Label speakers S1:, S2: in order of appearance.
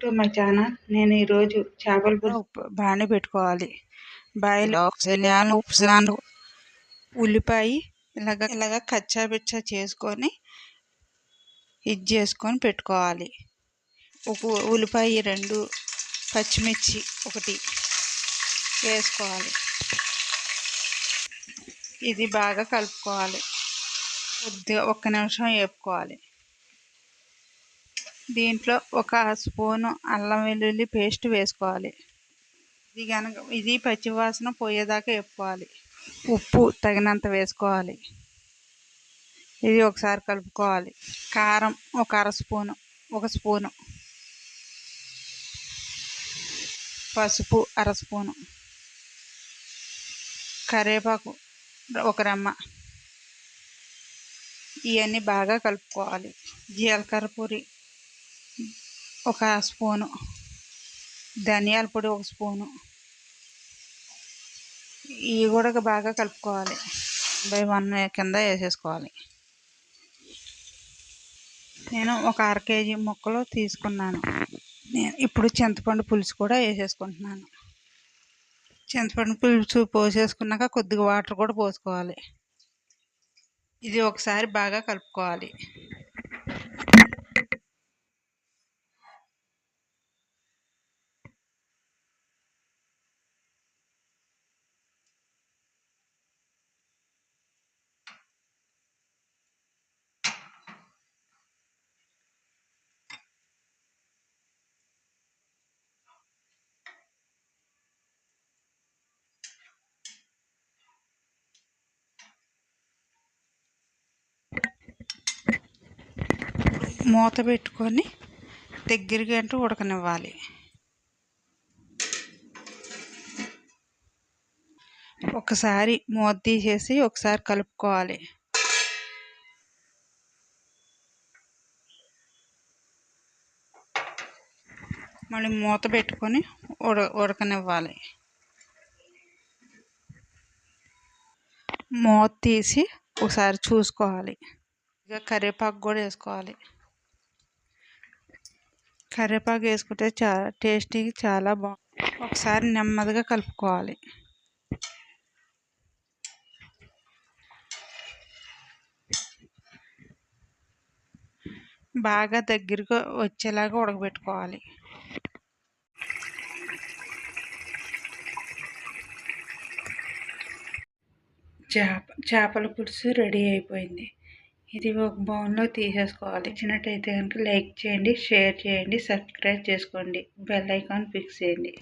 S1: To my channel. నేను ఈరోజు చేపల పులుసు బాగానే పెట్టుకోవాలి. బాయిలో శల్యాలు ఉప్పు ఉల్లిపాయ ఇలాగ ఇలాగ కచ్చా బిచ్చా చేసుకొని ఇది చేసుకొని పెట్టుకోవాలి. ఉప్పు ఉల్లిపాయ రెండు పచ్చిమిర్చి ఒకటి వేసుకోవాలి. ఇది బాగా కలుపుకోవాలి. కొద్దిగా ఒక్క నిమిషం వేపుకోవాలి. దీంట్లో ఒక స్పూను అల్లం వెల్లుల్లి పేస్ట్ వేసుకోవాలి. ఇది కనుక ఇది పచ్చివాసన పోయేదాకా వేపుకోవాలి. ఉప్పు తగినంత వేసుకోవాలి. ఇది ఒకసారి కలుపుకోవాలి. కారం ఒక అర స్పూను ఒక స్పూను. పసుపు అర స్పూను. కరివేపాకు ఒక రెమ్మ. ఇవన్నీ బాగా కలుపుకోవాలి. జీలకర్ర పొడి ఒక స్పూను ధనియాల పొడి ఒక స్పూను. ఇవి కూడా బాగా కలుపుకోవాలి. బై వన్ కింద వేసేసుకోవాలి. నేను ఒక అర కేజీ ముక్కలు తీసుకున్నాను. నేను ఇప్పుడు చింతపండు పులుసు కూడా వేసేసుకుంటున్నాను. చింతపండు పులుసు పోసేసుకున్నాక కొద్దిగా వాటర్ కూడా పోసుకోవాలి. ఇది ఒకసారి బాగా కలుపుకోవాలి. మూత పెట్టుకొని దగ్గరికి అంటూ ఉడకనివ్వాలి. ఒకసారి మూత తీసేసి ఒకసారి కలుపుకోవాలి. మళ్ళీ మూత పెట్టుకొని ఉడ ఉడకనివ్వాలి. మూత తీసి ఒకసారి చూసుకోవాలి. ఇక కరివేపాకు కూడా వేసుకోవాలి. కరివేపాకు వేసుకుంటే చాలా టేస్టీగా చాలా బాగుంది ఒకసారి నెమ్మదిగా కలుపుకోవాలి. బాగా దగ్గరగా వచ్చేలాగా ఉడకబెట్టుకోవాలి. చేప చేపల పులుసు రెడీ అయిపోయింది. ఇది ఒక బౌన్లో తీసేసుకోవాలి. నచ్చినట్టయితే కనుక లైక్ చేయండి షేర్ చేయండి సబ్స్క్రైబ్ చేసుకోండి. బెల్ ఐకాన్ ఫిక్స్ చేయండి.